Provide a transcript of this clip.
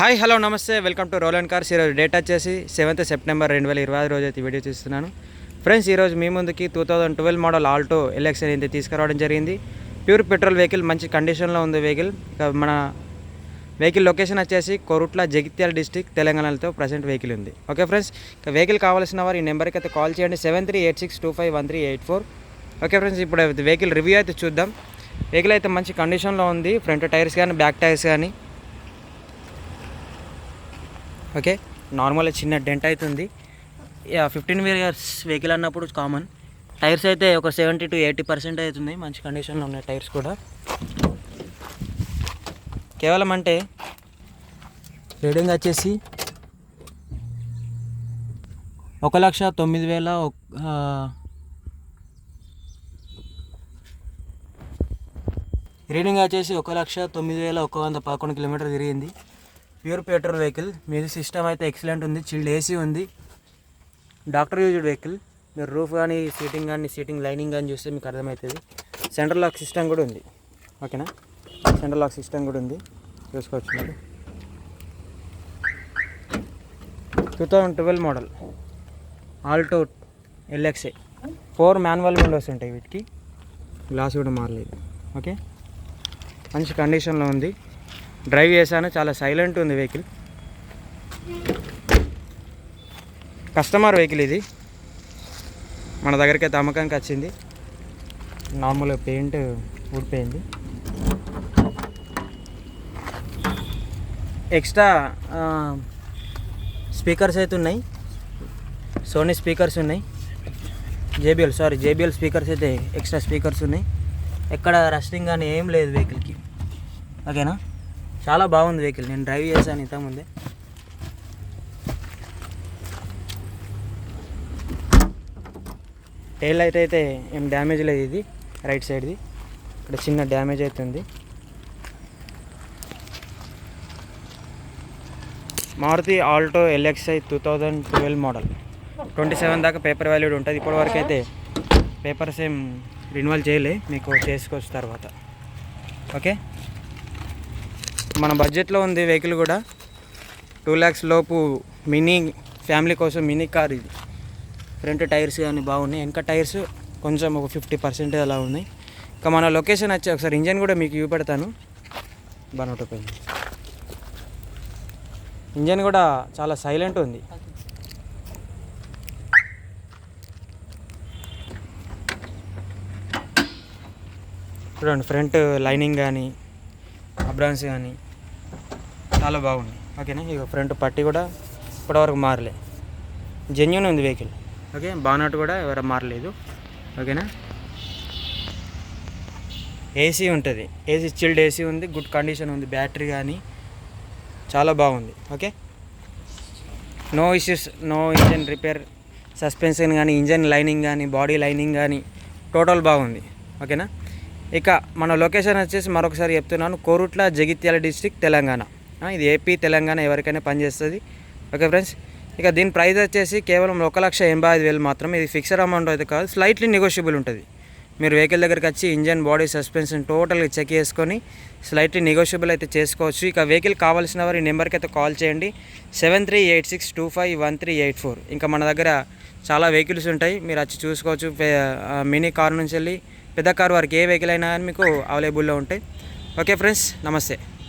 Hi hello నమస్తే. Welcome to Roll and Cars. ఈరోజు date వచ్చేసి సెవెంత్ సెప్టెంబర్ రెండు వేల ఇరవై ఐదు రోజు అయితే వీడియో చూస్తున్నాను. ఫ్రెండ్స్ ఈరోజు మీ ముందుకి two thousand twelve model Alto LX అయితే తీసుకురావడం జరిగింది. ప్యూర్ పెట్రోల్ వెహికల్ మంచి కండిషన్లో ఉంది వెహికల్. మన వెహికల్ లొకేషన్ వచ్చేసి కొరుట్ల జగిత్యాల డిస్టిక్ తెలంగాణలో ప్రజెంట్ వెహికల్ ఉంది. ఓకే ఫ్రెండ్స్ ఇక వెహికల్ కావాల్సిన వారు ఈ నెంబర్కి అయితే కాల్ చేయండి. Seven three eight six two five one three eight four. Okay friends ఇప్పుడు వెహికల్ రివ్యూ అయితే చూద్దాం. వెహికల్ అయితే మంచి కండిషన్లో ఉంది. ఫ్రంట్ టైర్స్ కానీ బ్యాక్ టైర్స్ కానీ. ఓకే? నార్మల్గా చిన్న డెంట్ అవుతుంది ఫిఫ్టీన్ ఇయర్స్ వెహికల్ అన్నప్పుడు కామన్ టైర్స్ అయితే ఒక సెవెంటీ టు ఎయిటీ పర్సెంట్ అవుతుంది. మంచి కండిషన్లో ఉన్నాయి టైర్స్ కూడా. కేవలం అంటే రీడింగ్ వచ్చేసి ఒక లక్ష తొమ్మిది వేల రీడింగ్ వచ్చేసి ఒక లక్ష తొమ్మిది వేల ఒక వంద పదకొండు కిలోమీటర్ తిరిగింది. Pure petrol vehicle. Music system అయితే ఎక్సలెంట్ ఉంది. చిల్డ్ ఏసీ ఉంది. Doctor used vehicle. మీరు రూఫ్ కానీ సీటింగ్ కానీ సీటింగ్ లైనింగ్ కానీ చూస్తే మీకు అర్థమవుతుంది. సెంట్రల్ లాక్ సిస్టమ్ కూడా ఉంది. ఓకేనా? సెంట్రల్ లాక్ సిస్టమ్ కూడా ఉంది. చూసుకోవచ్చు మీరు. Two thousand twelve model. Alto LXA. Four manual windows ఉంటాయి వీటికి. గ్లాస్ కూడా మారలేదు. ఓకే? మంచి కండిషన్లో ఉంది. డ్రైవ్ చేశాను చాలా సైలెంట్ ఉంది వెహికల్. కస్టమర్ వెహికల్ ఇది. మన దగ్గరికి అయితే అమ్మకానికి వచ్చింది. నార్మల్ పెయింట్ ఊడిపోయింది. ఎక్స్ట్రా స్పీకర్స్ అయితే ఉన్నాయి. సోనీ స్పీకర్స్ ఉన్నాయి. జేబిఎల్ సారీ జేబిఎల్ స్పీకర్స్ అయితే ఎక్స్ట్రా స్పీకర్స్ ఉన్నాయి. ఎక్కడ రస్టింగ్ కానీ ఏం లేదు వెహికల్కి. ఓకేనా? చాలా బాగుంది వెహికల్. నేను డ్రైవ్ చేశాను ఇంతకుముందే. టైల్ లైట్ అయితే ఏం డ్యామేజ్ లేదు ఇది రైట్ సైడ్ది ఇక్కడ చిన్న డ్యామేజ్ అవుతుంది Maruti Alto LXI two thousand twelve model. Twenty seven దాకా పేపర్ వాల్యూడ్ ఉంటుంది. ఇప్పటివరకు అయితే పేపర్స్ ఏం రిన్యువల్ చేయలే. మీకు చేసుకోవచ్చు తర్వాత. ఓకే? మన బడ్జెట్లో ఉంది వెహికల్ కూడా. టూ ల్యాక్స్ లోపు మినీ ఫ్యామిలీ కోసం మినీ కార్ ఇది. ఫ్రంట్ టైర్స్ కానీ బాగున్నాయి. వెనక టైర్స్ కొంచెం ఒక ఫిఫ్టీ పర్సెంట్ అలా ఉన్నాయి. ఇంకా మన లొకేషన్ వచ్చి ఒకసారి ఇంజన్ కూడా మీకు చూపెడతాను. బనోటో ఇంజన్ కూడా చాలా సైలెంట్ ఉంది. చూడండి ఫ్రంట్ లైనింగ్ కానీ అబ్రాన్స్ కానీ చాలా బాగుంది. ఓకేనా? ఇక ఫ్రంట్ పట్టి కూడా ఇప్పటివరకు మారలే. జెన్యున్ ఉంది వెహికల్ ఓకే? బానట్ కూడా ఎవరు మారలేదు. ఓకేనా? ఏసీ ఉంటుంది. ఏసీ చిల్డ్ ఏసీ ఉంది. గుడ్ కండిషన్ ఉంది. బ్యాటరీ కానీ చాలా బాగుంది. Okay? No issues no engine repair suspension కానీ ఇంజన్ లైనింగ్ కానీ బాడీ లైనింగ్ కానీ టోటల్ బాగుంది. ఓకేనా? ఇక మన లొకేషన్ వచ్చేసి మరొకసారి చెప్తున్నాను. కోరుట్ల జగిత్యాల డిస్టిక్ తెలంగాణ. ఇది ఏపీ తెలంగాణ ఎవరికైనా పనిచేస్తుంది ఓకే ఫ్రెండ్స్ ఇక దీని ప్రైస్ వచ్చేసి కేవలం ఒక లక్ష ఎనభై ఐదు వేలు మాత్రం ఇది ఫిక్స్డ్ అమౌంట్ అయితే కాదు స్లైట్లీ నెగోషియబుల్ ఉంటుంది. మీరు వెహికల్ దగ్గరికి వచ్చి ఇంజన్ బాడీ సస్పెన్షన్ టోటల్గా చెక్ చేసుకొని స్లైట్లీ నెగోషియబుల్ అయితే చేసుకోవచ్చు. ఇక వెహికల్ కావాల్సిన వారు ఈ నెంబర్కి అయితే కాల్ చేయండి. Seven three eight six two five one three eight four. ఇంకా మన దగ్గర చాలా వెహికల్స్ ఉంటాయి. మీరు వచ్చి చూసుకోవచ్చు. మినీ కార్ నుంచి వెళ్ళి పెద్ద కార్ వరకు ఏ వెహికల్ అయినా కానీ మీకు అవైలబుల్లో ఉంటాయి. ఓకే ఫ్రెండ్స్ నమస్తే.